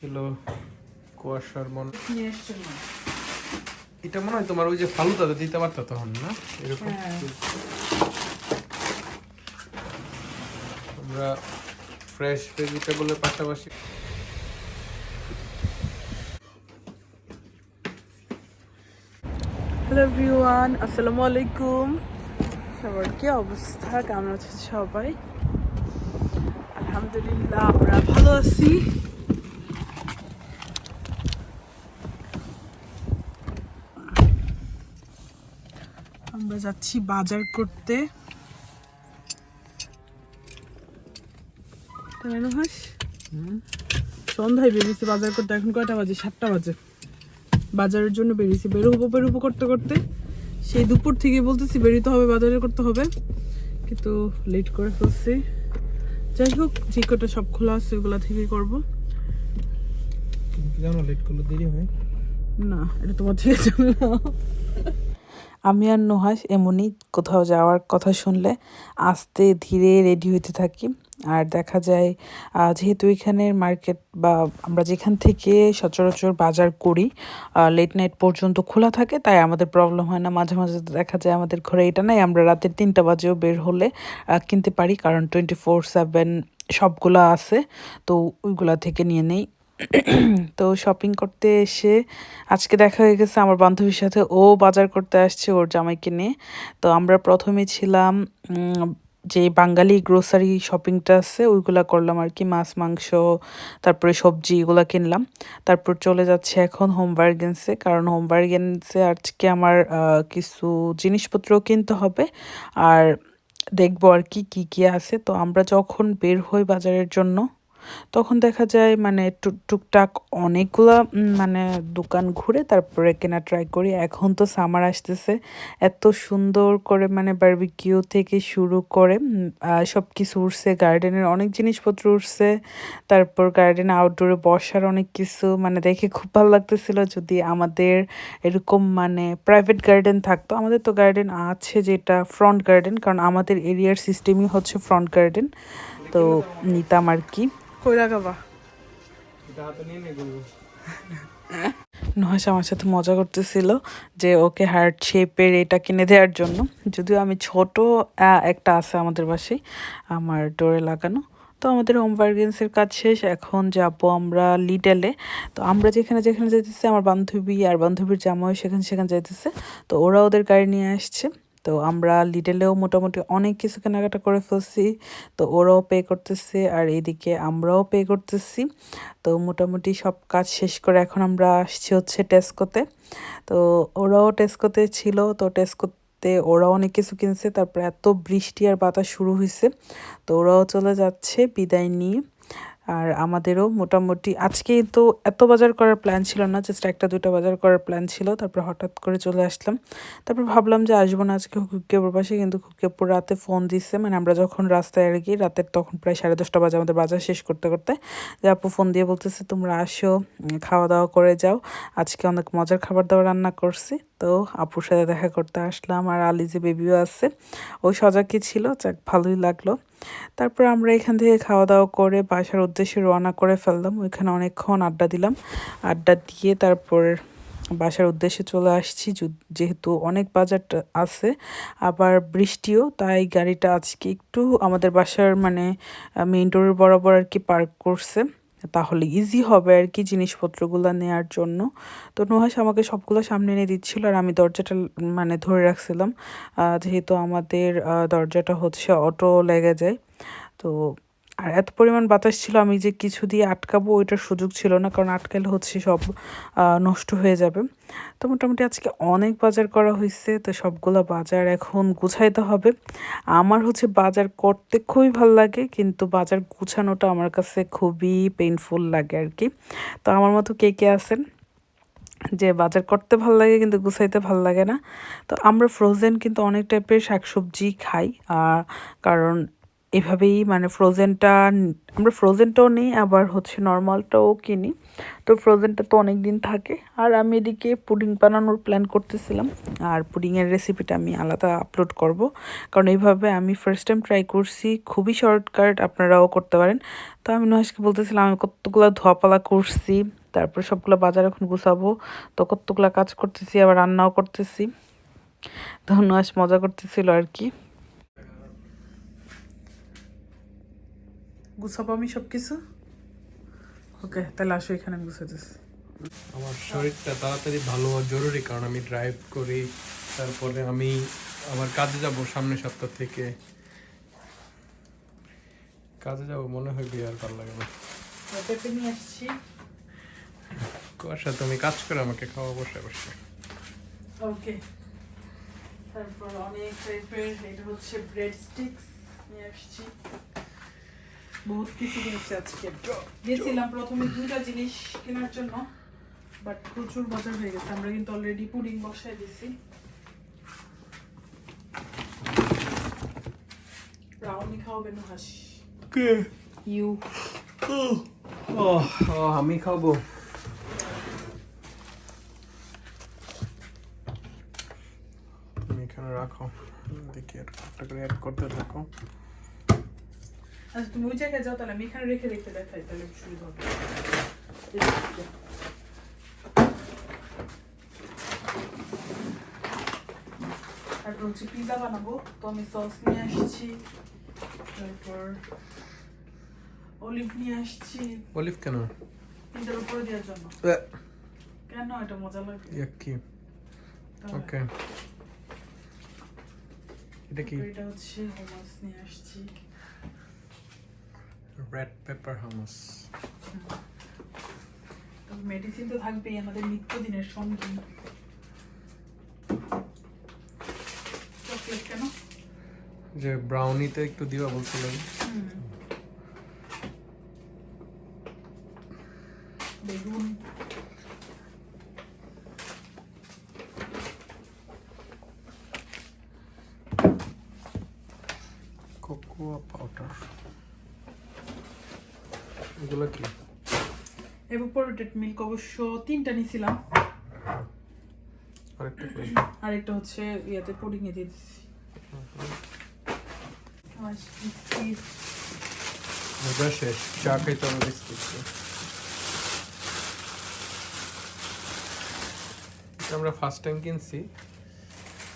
Kilo কুয়াশার মন। এটা মনে হয় তোমার ওই যে ফালুদাতে দিতে পারতো তখন না? এরকম। হ্যাঁ। আমরা ফ্রেশ ভেজিটেবলের পাশাপাশি হ্যালো এভরিওয়ান আসসালামু আলাইকুম। সবার কি অবস্থা? কেমন আছেন সবাই? আলহামদুলিল্লাহ আমরা ভালো আছি। আমরা যাচ্ছি বাজার করতে। হাস সন্ধ্যায় বেরিয়েছি বাজার করতে এখন কয়টা বাজে? সাতটা বাজে। বাজারের জন্য বেরিয়েছি। বেরোবো বেরোবো করতে করতে। সেই দুপুর থেকে বলতেছি বেরিতে হবে বাজারে করতে হবে। কিন্তু লেট করে ফেলছি। যাই হোক যে কটা সব খোলা আছে ওগুলা থেকেই করব। জানো লেট করলে দেরি হয়? না এটা তোমার থেকে চলে না। আমি আর নুহাস এমনই কোথাও যাওয়ার কথা শুনলে আস্তে ধীরে রেডি হতে থাকি। আর দেখা যায় যেহেতু এখানের মার্কেট বা আমরা যেখান থেকে সচরাচর বাজার করি লেট নাইট পর্যন্ত খোলা থাকে, তাই আমাদের প্রবলেম হয় না। মাঝে মাঝে দেখা যায় আমাদের ঘরে এটা নাই, আমরা রাতের তিনটা বাজেও বের হলে কিনতে পারি। কারণ টোয়েন্টি ফোর সেভেন সবগুলা আছে, তো ওইগুলা থেকে নিয়ে নেই। তো শপিং করতে এসে আজকে দেখা হয়ে গেছে আমার বান্ধবীর সাথে। ও বাজার করতে আসছে ওর জামাইকে নিয়ে। তো আমরা প্রথমে ছিলাম যে বাঙালি গ্রোসারি শপিংটা আছে, ওইগুলা করলাম আর কি। মাছ, মাংস, তারপরে সবজি এগুলো কিনলাম। তারপর চলে যাচ্ছে এখন হোম বার্গেন্সে কারণ হোম বার্গেন্সে আজকে আমার কিছু জিনিসপত্র কিনতে হবে। আর দেখব আর কি, কী কী আছে। তো আমরা যখন বের হই বাজারের জন্য তখন দেখা যায় মানে টুক- টুকটাক অনেকগুলা মানে দোকান ঘুরে তারপরে কেনা ট্রাই করি। এখন তো সামার আসতেছে। এত সুন্দর করে মানে বারবিকিউ থেকে শুরু করে সব কিছু উঠছে গার্ডেনের অনেক জিনিসপত্র উঠছে তারপর গার্ডেনে আউটডোরে বসার অনেক কিছু মানে দেখে খুব ভালো লাগতেছিল। যদি আমাদের এরকম মানে প্রাইভেট গার্ডেন থাকতো, আমাদের তো গার্ডেন আছে যেটা ফ্রন্ট গার্ডেন কারণ আমাদের এরিয়ার সিস্টেমই হচ্ছে ফ্রন্ট গার্ডেন তো নিতাম আর কি। কই লাগাবা এটা হাতে নিয়ে নিয়ে করব নহাস আমার সাথে মজা করতেছিল যে ওকে হার্ট শেপের এটা কিনে দেওয়ার জন্য। যদিও আমি ছোট একটা আছে আমাদের বাসায়, আমার ডোরে লাগানো। তো আমাদের হোম বার্গেন্সের কাজ শেষ, এখন যাব আমরা লিডেলে তো আমরা যেখানে যেখানে যেতেছি আমার বান্ধবী আর বান্ধবীর জামাই সেখানে সেখানে যেতেছে তো ওরা ওদের গাড়ি নিয়ে আসছে। তো আমরা লিডেলেও মোটামুটি অনেক কিছু কেনাকাটা করে ফেলছি। তো ওরাও পে করতেছে আর এদিকে আমরাও পে করতেছি। তো মোটামুটি সব কাজ শেষ করে এখন আমরা আসছি হচ্ছে টেস্কোতে তো ওরাও টেস্কোতে ছিল। তো টেস্কোতে ওরাও অনেক কিছু কিনছে। তারপর এত বৃষ্টি আর বাতাস শুরু হয়েছে তো ওরাও চলে যাচ্ছে বিদায় নিয়ে। আর আমাদেরও মোটামুটি আজকে তো এত বাজার করার প্ল্যান ছিল না জাস্ট একটা দুটো বাজার করার প্ল্যান ছিল, তারপর হঠাৎ করে চলে আসলাম। তারপর ভাবলাম যে আসব না আজকে খুকিয়াপুর পাশে, কিন্তু খুকিয়াপুর রাতে ফোন দিচ্ছে মানে আমরা যখন রাস্তায় আর কি, রাতের তখন প্রায় সাড়ে দশটা বাজে আমাদের বাজার শেষ করতে করতে, যে আপু ফোন দিয়ে বলতেছে, তোমরা আসো খাওয়া দাওয়া করে যাও, আজকে অনেক মজার খাবার দাবার রান্না করছি। তো আপুর সাথে দেখা করতে আসলাম আর আলি যে বেবিও আছে ওই সজাগই ছিল, যাক ভালোই লাগল। তারপর আমরা এখান থেকে খাওয়া দাওয়া করে বাসার উদ্দেশ্যে রওনা করে ফেললাম। ওইখানে অনেকক্ষণ আড্ডা দিলাম। আড্ডা দিয়ে তারপর বাসার উদ্দেশ্যে চলে আসছি। যেহেতু অনেক বাজার আছে, আবার বৃষ্টিও, তাই গাড়িটা আজকে একটু আমাদের বাসার মানে মেইন ডোরের বরাবর আর কি পার্ক করছে। তাহলে ইজি হবে আর কি জিনিসপত্রগুলো নেয়ার জন্য। তো নুহাস আমাকে সবগুলো সামনে এনে দিচ্ছিল আর আমি দরজাটা মানে ধরে রাখছিলাম। যেহেতু আমাদের দরজাটা হচ্ছে অটো লেগে যায়। তো আর এত পরিমাণ বাতাস ছিল আমি যে কিছু দিয়ে আটকাবো ওইটার সুযোগ ছিল না, কারণ আটকালে হচ্ছে সব নষ্ট হয়ে যাবে। তো মোটামুটি আজকে অনেক বাজার করা হয়েছে তো সবগুলো বাজার এখন গুছাইতে হবে। আমার হচ্ছে বাজার করতে খুবই ভালো লাগে, কিন্তু বাজার গুছানোটা আমার কাছে খুবই পেইনফুল লাগে আর কি। তো আমার মতো কে কে আছেন? যে বাজার করতে ভালো লাগে, কিন্তু গুছাইতে ভালো লাগে না। তো আমরা ফ্রোজেন কিন্তু অনেক টাইপের শাকসবজি খাই কারণ এভাবেই মানে ফ্রোজেনটা আমরা ফ্রোজেনটাও নিই, আবার হচ্ছে নর্মালটাও কিনি। তো ফ্রোজেনটা তো অনেক দিন থাকে। আর আমি এদিকে পুডিং বানানোর প্ল্যান করতেছিলাম। আর পুডিংয়ের রেসিপিটা আমি আলাদা আপলোড করব। কারণ এইভাবে আমি ফার্স্ট টাইম ট্রাই করছি, খুবই শর্টকাট আপনারাও করতে পারেন। তো আমি নুহাসকে বলতেছিলাম, আমি কতগুলো ধোয়াপালা করছি, তারপর সবগুলো বাজার এখন গুছাবো, তো কতগুলো কাজ করতেছি, আবার রান্নাও করতেছি। তো নুহাস মজা করতেছিল আর কি। গুছাবো আমি সব কিছু ওকে তাহলে আসো এখানে আমি গুছাইতেছি আমার শরীরটা তাড়াতাড়ি ভালো হওয়া জরুরি কারণ আমি ড্রাইভ করি তারপরে আমি আবার কাজে যাব সামনের সপ্তাহ থেকে। কাজে যাব মনে হয় বিয়ে আর ভালো লাগে না। আসছি। কুয়াশা তুমি কাজ করে আমাকে খাওয়া বসে বসে। ওকে তারপর অনেক টাইপের এটা হচ্ছে ব্রেড স্টিক্স নিয়ে আসছি। বহুত কিছু কিনেছি আজকে গেছিলাম প্রথমে দুটা জিনিস কেনার জন্য বাট প্রচুর বাজার হয়ে গেছে। আমরা কিন্তু অলরেডি পুডিং বসায় দিছি ব্রাউনি খাওয়াবে নুহাস কে? ইউ। ও আমি খাব। তুমি এখানে রাখো। দেখি একটা করে অ্যাড করতে থাকো। আচ্ছা তুমি ওই জায়গায় যাও তাহলে আমি এখানে রেখে রেখে দেখাই তাহলে সুবিধা হবে তারপর হচ্ছে পিজা বানাবো তো আমি সস নিয়ে আসছি তারপর অলিভ নিয়ে আসছি। অলিভ কেন? পিজার উপরে দেওয়ার জন্য। কেন এটা মজা লাগে? ইয়াক কি? ওকে। এটা কি? এটা হচ্ছে হোমাস নিয়ে আসছি। রেড পেপার হামাস মেডিসিন তো থাকবেই আমাদের নিত্যদিনের সঙ্গী। চকলেট কেন? যে ব্রাউনিতে একটু দিবা বলছিলেন। বেগুন। Cocoa powder. এগুলো কি? এভাপোরেটেড মিল্ক অবশ্য তিনটা নিছিলাম আরেকটা কই আর একটা হচ্ছে ইয়াতে পুডিং এ দিয়ে দিচ্ছি। আমার মজা শেষ। চা খাইতে হবে বিস্কুট আমরা ফার্স্ট টাইম কিনছি।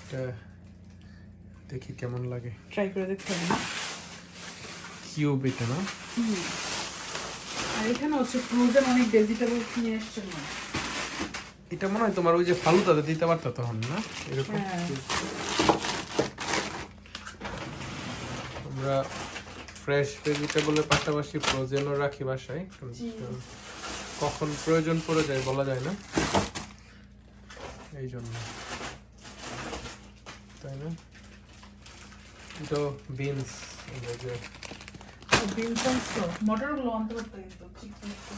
এটা দেখি কেমন লাগে। ট্রাই করে দেখতে হবে কিউব এটা না? এখানে হচ্ছে ফ্রোজেন অনেক ভেজিটেবল নিয়ে এসছেন এটা মনে হয় তোমার ওই যে ফালুদাতে দিতে পারতো তখন না? এরকম? হ্যাঁ। আমরা ফ্রেশ ভেজিটেবলের পাশাপাশি ফ্রোজেনও রাখি বাসায়। কখন প্রয়োজন পড়ে যায় বলা যায় না। এই জন্য। তাই না? তো বিনস পারতো কিন্তু ঠিক আছে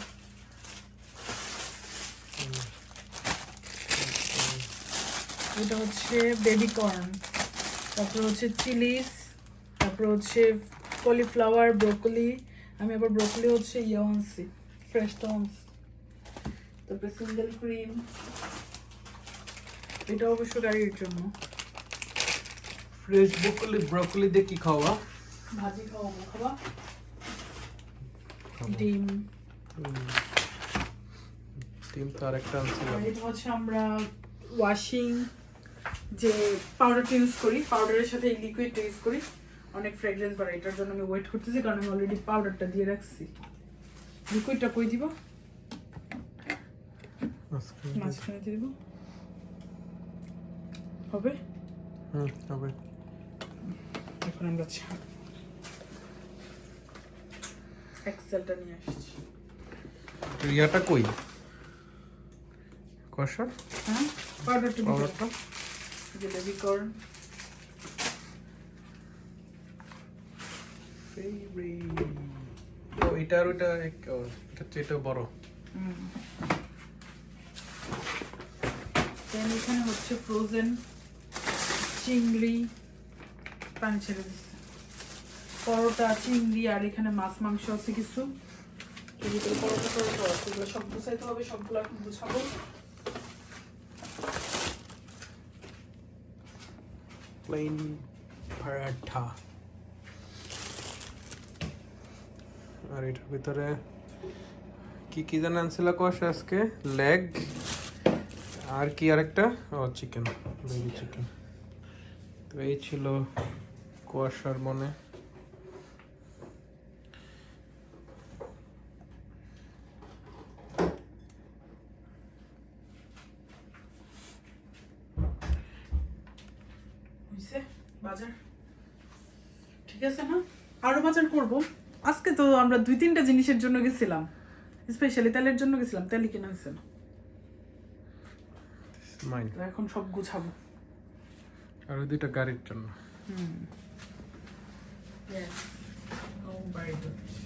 এটা হচ্ছে বেবি কর্ন তারপর হচ্ছে চিলিস তারপর হচ্ছে কলিফ্লাওয়ার ব্রোকলি আমি আবার ব্রোকলি হচ্ছে ইয়ে আনছি ফ্রেশ আনছি। তারপরে সিঙ্গেল ক্রিম এটা অবশ্য গাড়ির জন্য। ফ্রেশ ব্রোকলি ব্রোকলি দিয়ে কি খাওয়া? ভাজি খাওয়াবো খাবা ডিম। ডিম তো আর এটা হচ্ছে আমরা ওয়াশিং যে পাউডারটা ইউজ করি পাউডারের সাথে এই লিকুইডটা ইউজ করি। অনেক ফ্রেগরেন্স বাড়ে এটার জন্য আমি ওয়েট করতেছি কারণ আমি অলরেডি পাউডারটা দিয়ে রাখছি। লিকুইডটা কই দিব? মাঝখানে দিব। হবে? হুম হবে। এখন আমরা এক্সেলটা নিয়ে আসছি। ইয়াটা কই? হ্যাঁ? পাউডারটা দিব পাউডারটা? যে বেবি ও এটা আর ওইটা এক- ও, এটা হচ্ছে এটা বড়। এখানে হচ্ছে ফ্রোজেন চিংড়ি পানি ছেড়ে দিচ্ছে। পরোটা চিংড়ি আর এখানে মাছ মাংস আছে কিছু। এর ভিতরে পরোটা টরোটা আছে এগুলো সব গুছাইতে হবে সবগুলো এখন গুছাবো। প্লেন পরাঠা আর এটার ভিতরে কি কি জানা আনছিল কষ আজকে? লেগ আর কি আরেকটা? ও চিকেন বেবি চিকেন তো এই ছিল কুয়াশার মনে বাজার? ঠিক আছে না আরও বাজার করব। আজকে তো আমরা দুই তিনটা জিনিসের জন্য গেছিলাম। স্পেশালি তেলের জন্য গেছিলাম তেলই কেনা হয়েছে না। এখন সব গুছাবো। আর দুইটা গাড়ির জন্য। Yes. Oh my goodness.